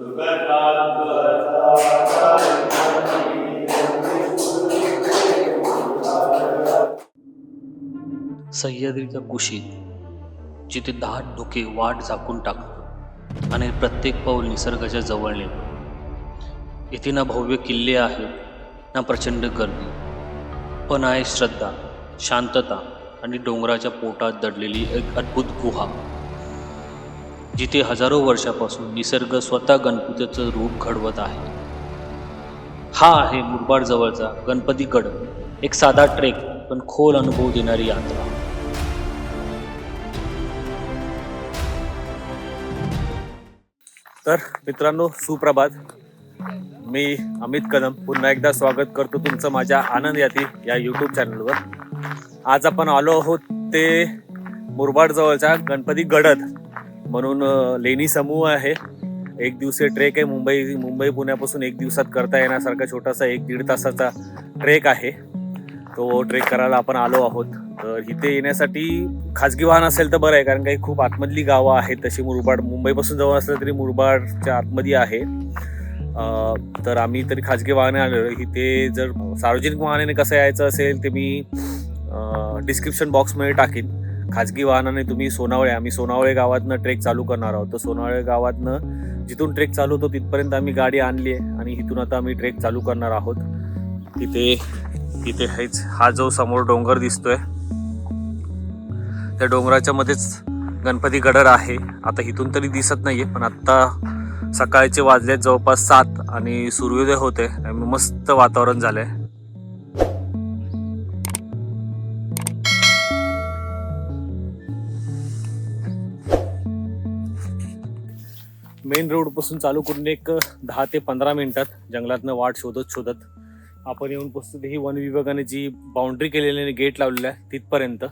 सह्याद्रीच्या कुशीत जिथे दहा धुके वाट झाकून टाकतात आणि प्रत्येक पाऊल निसर्गाच्या जवळ नेतो. इथे ना भव्य किल्ले आहेत ना प्रचंड गर्दी पण आहे श्रद्धा शांतता आणि डोंगराच्या पोटात दडलेली एक अद्भुत गुहा. जिथे हजारो वर्षापासून निसर्ग स्वतः गणपतीचं रूप घडवत आहे. हा आहे मुरबाड जवळचा गणपती एक साधा ट्रेक पण खोल अनुभव देणारी यात्रा. तर मित्रांनो सुप्रभात. मी अमित कदम पुन्हा एकदा स्वागत करतो तुमचं माझ्या आनंद याती या यूट्यूब चॅनलवर आज आपण आलो आहोत ते मुरबाड जवळच्या गणपती गडद. म्हणून लेणी समूह आहे. एक दिवसीय ट्रेक आहे. मुंबई मुंबई पुण्यापासून एक दिवसात करता येण्यासारखा छोटासा एक दीड तासाचा ट्रेक आहे. तो ट्रेक करायला आपण आलो आहोत. तर इथे येण्यासाठी खाजगी वाहन असेल तर बरं आहे. कारण काही खूप आतमधली गावं आहेत. तशी मुरबाड मुंबईपासून जवळ असलं तरी मुरबाडच्या आतमध्ये आहे. तर आम्ही तरी खाजगी वाहने आलेलो इथे जर सार्वजनिक वाहनाने कसं यायचं असेल ते मी डिस्क्रिप्शन बॉक्समध्ये टाकीन. खाजगी वाहनाने तुम्ही सोनावळे आम्ही सोनावळे गावातनं ट्रेक चालू करणार आहोत. तर सोनावळे गावातनं जिथून ट्रेक चालू होतो तिथपर्यंत आम्ही गाडी आणली आहे आणि इथून आता आम्ही ट्रेक चालू करणार आहोत. तिथे तिथे हेच हा जो समोर डोंगर दिसतोय त्या डोंगराच्या मध्येच गणपती गडर आहे. आता इथून तरी दिसत नाहीये पण आत्ता सकाळचे वाजले जवळपास सात आणि सूर्योदय होते आणि मस्त वातावरण झालंय. मेन रोडपासून चालू करून एक दहा ते पंधरा मिनिटात जंगलातनं वाट शोधत शोधत आपण येऊन पोचतो ही वन विभागाने जी बाउंड्री केलेली गेट लावलेलं आहे तिथपर्यंत.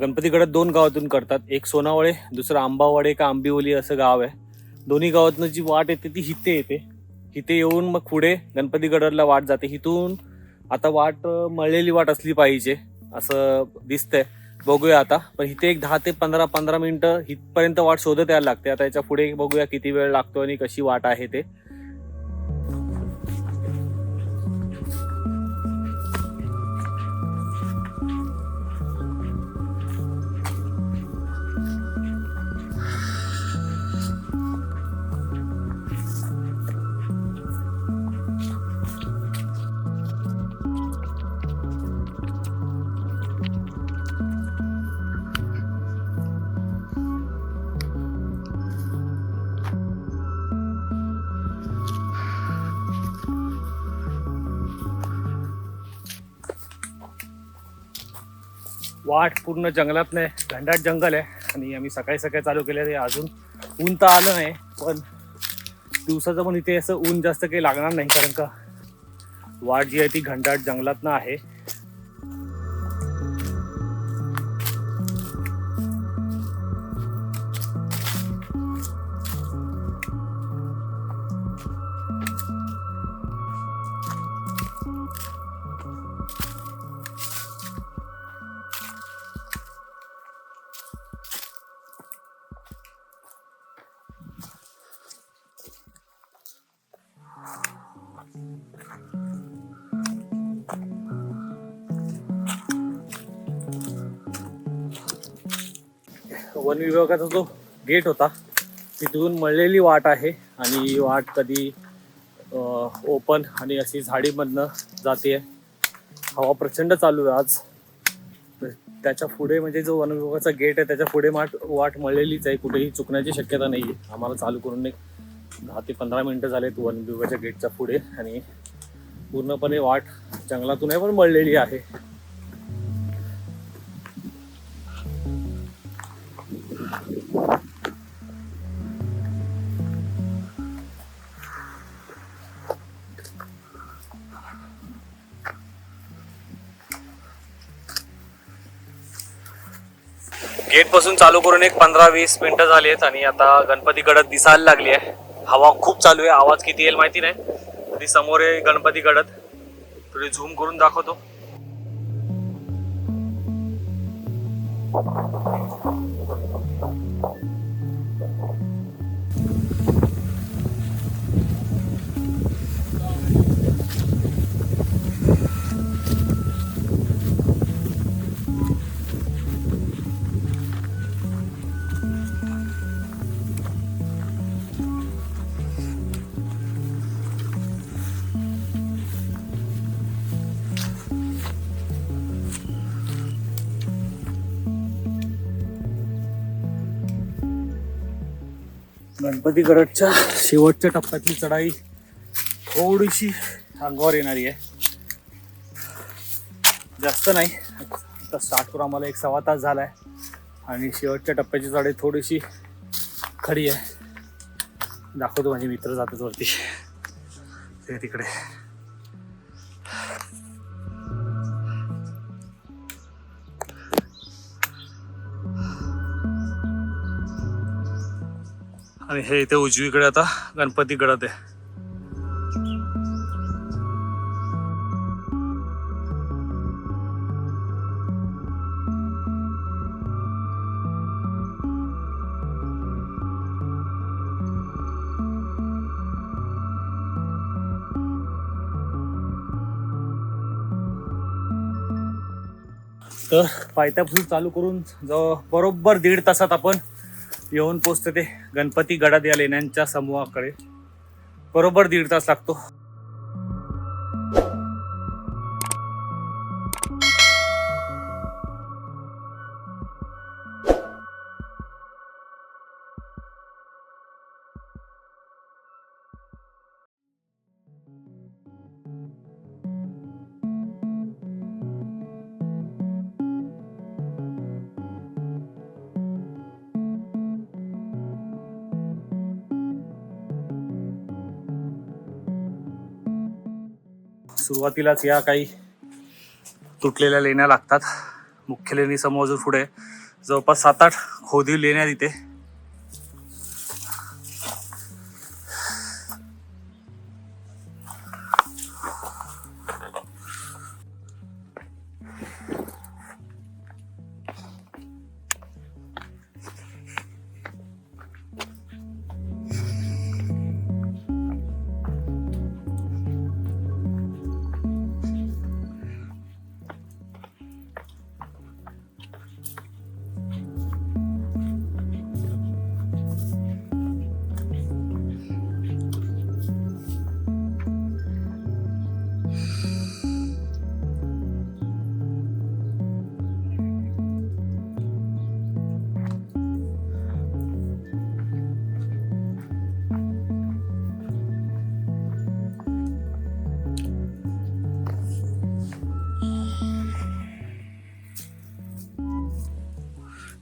गणपतीगडात दोन गावातून करतात. एक सोनावळे दुसरं आंबावाडे का आंबिवली असं गाव आहे. दोन्ही गावातनं जी वाट येते ती हिते येते. हिते येऊन मग पुढे गणपतीगडाला वाट जाते. हिथून आता वाट मळलेली वाट असली पाहिजे असं दिसतंय. बघूया आता. पण इथे एक दहा ते पंधरा पंधरा मिनिटं इथपर्यंत वाट शोधत यायला लागते. आता याच्यापुढे बघूया किती वेळ लागतो आणि कशी वाट आहे ते. वाट पूर्ण जंगलात नाही घंडाट जंगल आहे. आणि आम्ही सकाळी सकाळी चालू केले ते अजून ऊन तर आलं नाही पण दिवसाचं पण इथे असं ऊन जास्त काही लागणार नाही कारण का वाट जी आहे ती घंटाट जंगलातनं आहे. वन विभागाचा जो गेट होता तिथून मळलेली वाट आहे. आणि ही वाट कधी ओपन आणि अशी झाडीमधनं जाते. हवा प्रचंड चालू आहे आज. त्याच्या पुढे म्हणजे जो वन विभागाचा गेट आहे त्याच्या पुढे माट वाट मळलेलीच आहे. कुठेही चुकण्याची शक्यता नाही आहे आम्हाला चालू करून एक दहा ते पंधरा मिनटं झालेत वन विभागाच्या गेटच्या पुढे. आणि पूर्णपणे वाट जंगलातून आहे पण मळलेली आहे. गेटपासून चालू करून एक पंधरा वीस मिनिटं झाली आहेत आणि आता गणपती गडद दिसायला लागली आहे. हवा खूप चालू आहे. आवाज किती येईल माहिती नाही. तरी समोर आहे गणपती गडद. थोडी झूम करून दाखवतो. गणपतीगडच्या शेवटच्या टप्प्यातली चढाई थोडीशी अंगावर येणारी आहे. जास्त नाही. आता स्टार्टवर आम्हाला एक सव्वा तास झाला आहे आणि शेवटच्या टप्प्याची चढाई थोडीशी खडी आहे. दाखवतो माझे मित्र जातात वरती. ते तिकडे. आणि हे इथे उजवीकडे आता गणपती गडत आहे. तर पायथ्यापासून चालू करून जवळ बरोबर दीड तासात आपण येऊन पोचते ते गणपती गडात या लेण्यांच्या समूहाकडे. बरोबर दीड तास लागतो. सुरुवातीलाच या काही तुटलेल्या लेण्या लागतात. मुख्य लेणी समोर पुढे. जवळपास सात आठ खोदी लेण्या तिथे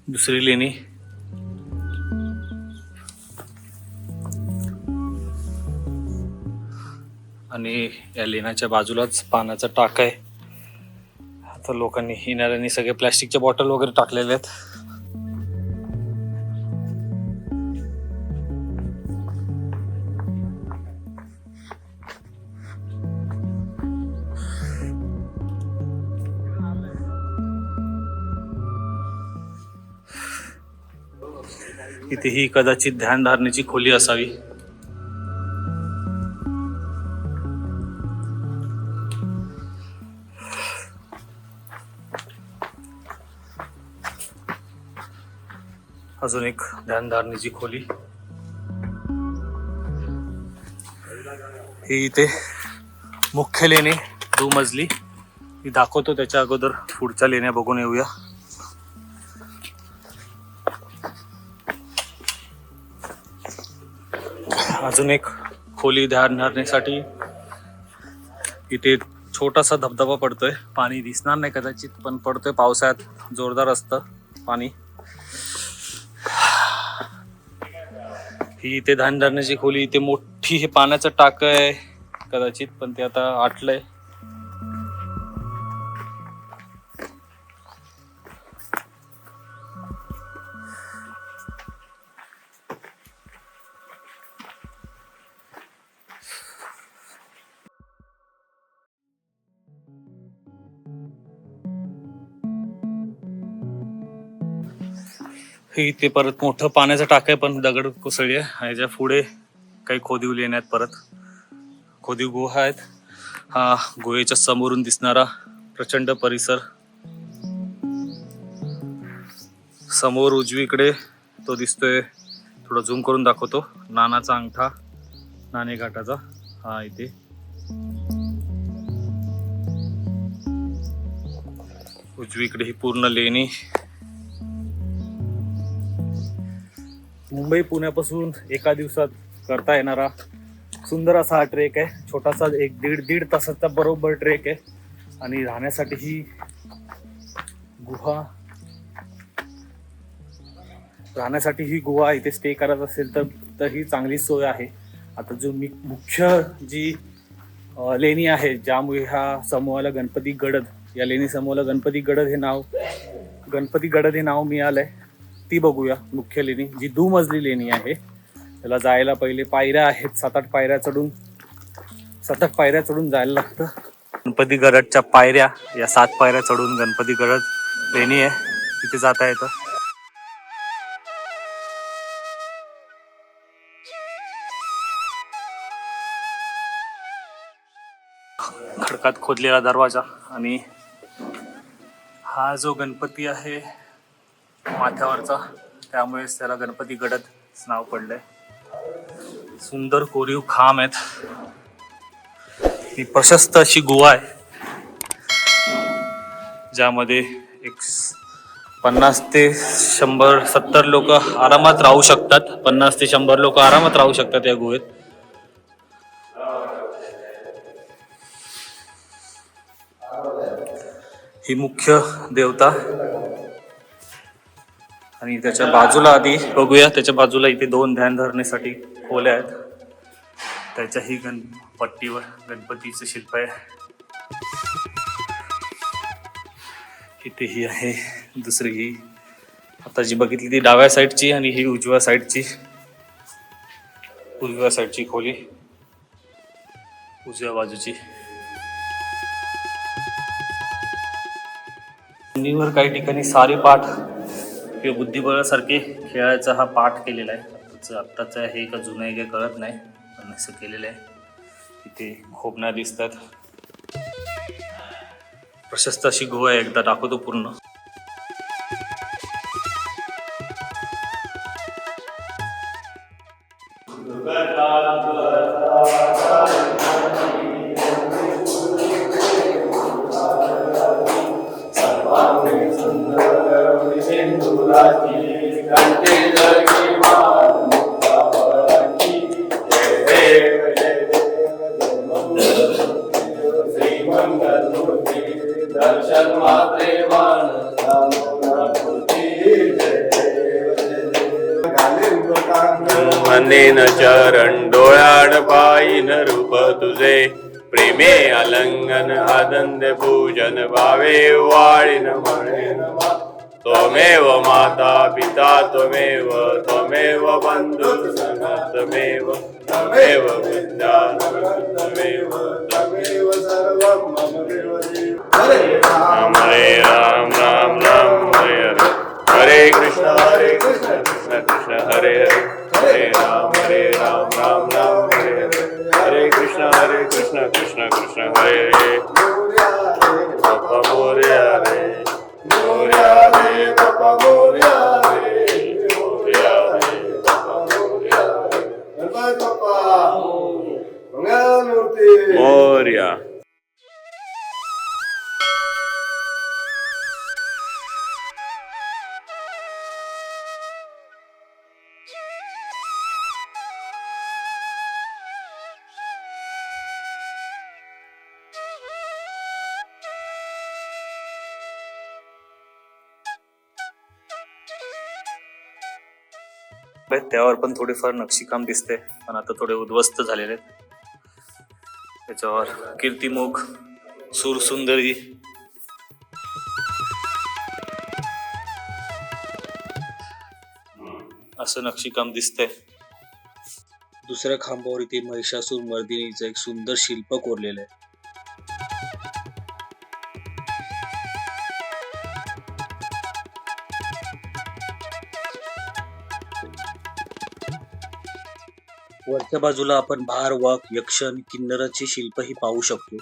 दुसरी लेणी. आणि या लेण्याच्या बाजूलाच पाण्याचा टाक आहे. आता लोकांनी येणाऱ्यांनी सगळे प्लॅस्टिकच्या बॉटल वगैरे टाकलेले आहेत. इथे ही कदाचित ध्यानधारणेची खोली असावी. अजून एक ध्यानधारणेची खोली. ही इथे मुख्य लेणे दुमजली. ही दाखवतो त्याच्या अगोदर पुढच्या लेण्या बघून येऊया. अजून एक खोली ध्यानधारणेसाठी इथे छोटासा धबधबा पडतोय. पाणी दिसणार नाही कदाचित पण पडतोय. पावसाळ्यात जोरदार असतं पाणी. ही इथे ध्यानधारणेची खोली इथे मोठी हे पाण्याचं टाक आहे कदाचित पण ते आता आटलंय. हे इथे परत मोठं पाण्याचं टाक आहे पण दगड कोसळली आहे. ह्याच्या पुढे काही खोदीव लेण्या आहेत परत खोदीव गुहा आहेत. हा गुहेच्या समोरून दिसणारा प्रचंड परिसर. समोर उजवीकडे तो दिसतोय थोडं झूम करून दाखवतो. नानाचा अंगठा नाणे घाटाचा हा इथे. उजवीकडे ही पूर्ण लेणी मुंबई पुण्यापासून एका दिवसात करता येणारा सुंदर असा हा ट्रेक आहे. छोटासा एक दीड दीड तासाचा बरोबर ट्रेक आहे. आणि राहण्यासाठी ही गुहा राहण्यासाठी ही गुहा इथे स्टे करायचं असेल तर तर ही चांगली सोय आहे. आता जो मी मुख्य जी लेणी आहे ज्यामुळे ह्या समूहाला गणपती गडद या लेणी समूहाला गणपती गडद हे नाव गणपती गडद हे नाव मिळालंय. ती बघूया मुख्य लेणी जी दुमजली लेणी आहे. त्याला जायला पहिले पायऱ्या आहेत सात आठ पायऱ्या चढून सात आठ पायऱ्या चढून जायला लागतं. गणपती गडदच्या पायऱ्या या सात पायऱ्या चढून गणपती गडद लेणी आहे. तिथे जाता येतं. खडकात खोदलेला दरवाजा आणि हा जो गणपती आहे माथ्यावरचा. त्यामुळेच त्याला गणपती गडद नाव पडलंय. सुंदर कोरीव खांब आहेत. ही प्रशस्त अशी गुहा आहे. ज्यामध्ये एक पन्नास ते शंभर सत्तर लोक आरामात राहू शकतात. पन्नास ते शंभर लोक आरामात राहू शकतात या गुहेत ही मुख्य देवता आणि त्याच्या बाजूला आधी बघूया. त्याच्या बाजूला इथे दोन ध्यान धरण्यासाठी खोल्या आहेत. त्याच्याही गण पट्टीवर गणपतीचं शिल्प आहे. इथे ही आहे दुसरी ही. आता जी बघितली ती डाव्या साईडची आणि ही उजव्या साईडची. उजव्या साईडची खोली. उजव्या बाजूची. काही ठिकाणी सारे पाठ किंवा बुद्धिबळासारखे खेळायचा हा पाठ केलेला आहे. आत्ताचं आत्ताचं आहे का जुनं आहे का कळत नाही पण असं केलेलं आहे. इथे खोबण्या दिसतात. प्रशस्त अशी गोवा आहे एकदा दाखवतो पूर्ण. दर्शन मात्रे मनेन चरण डोळ्याड पायीन रूप तुझे. प्रेमे अलंगन आनंद पूजन भावे वाळीन म्हणेन त्वमेव माता पिता त्वमेव त्वमेव बंधु त्वमेव त्वमेव विद्या त्वमेव त्वमेव सर्वं मम राम हरे राम राम राम हरे हरे। कृष्ण त्यावर पण थोडीफार नक्षीकाम दिसते पण आता थोडे उद्ध्वस्त झालेले आहेत. त्याच्यावर कीर्तिमुख सुरसुंदरी असं नक्षीकाम दिसतंय. दुसऱ्या खांबावर इथे महिषासूर मर्दिनीचं एक सुंदर शिल्प कोरलेलं आहे. वरच्या बाजूला आपण भार वाक यक्षण किन्नराची शिल्पही पाहू शकतो.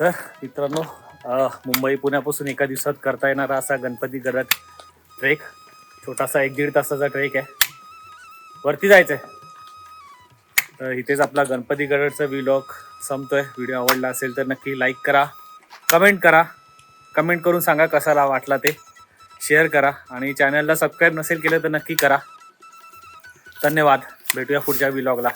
तर मित्रांनो मुंबई पुण्यापासून एका दिवसात करता येणारा असा गणपती गडात ट्रेक छोटासा एक दीड तासाचा ट्रेक आहे. वरती जायचं आहे तर इथेच आपला गणपती गडाचा व्हिलॉग संपतोय. व्हिडिओ आवडला असेल तर नक्की लाईक करा कमेंट करा. कमेंट करून सांगा कसा वाटला ते. शेअर करा आणि चॅनलला सबस्क्राईब नसेल केलं तर नक्की करा. धन्यवाद. भेटूया पुढच्या व्हिलॉगला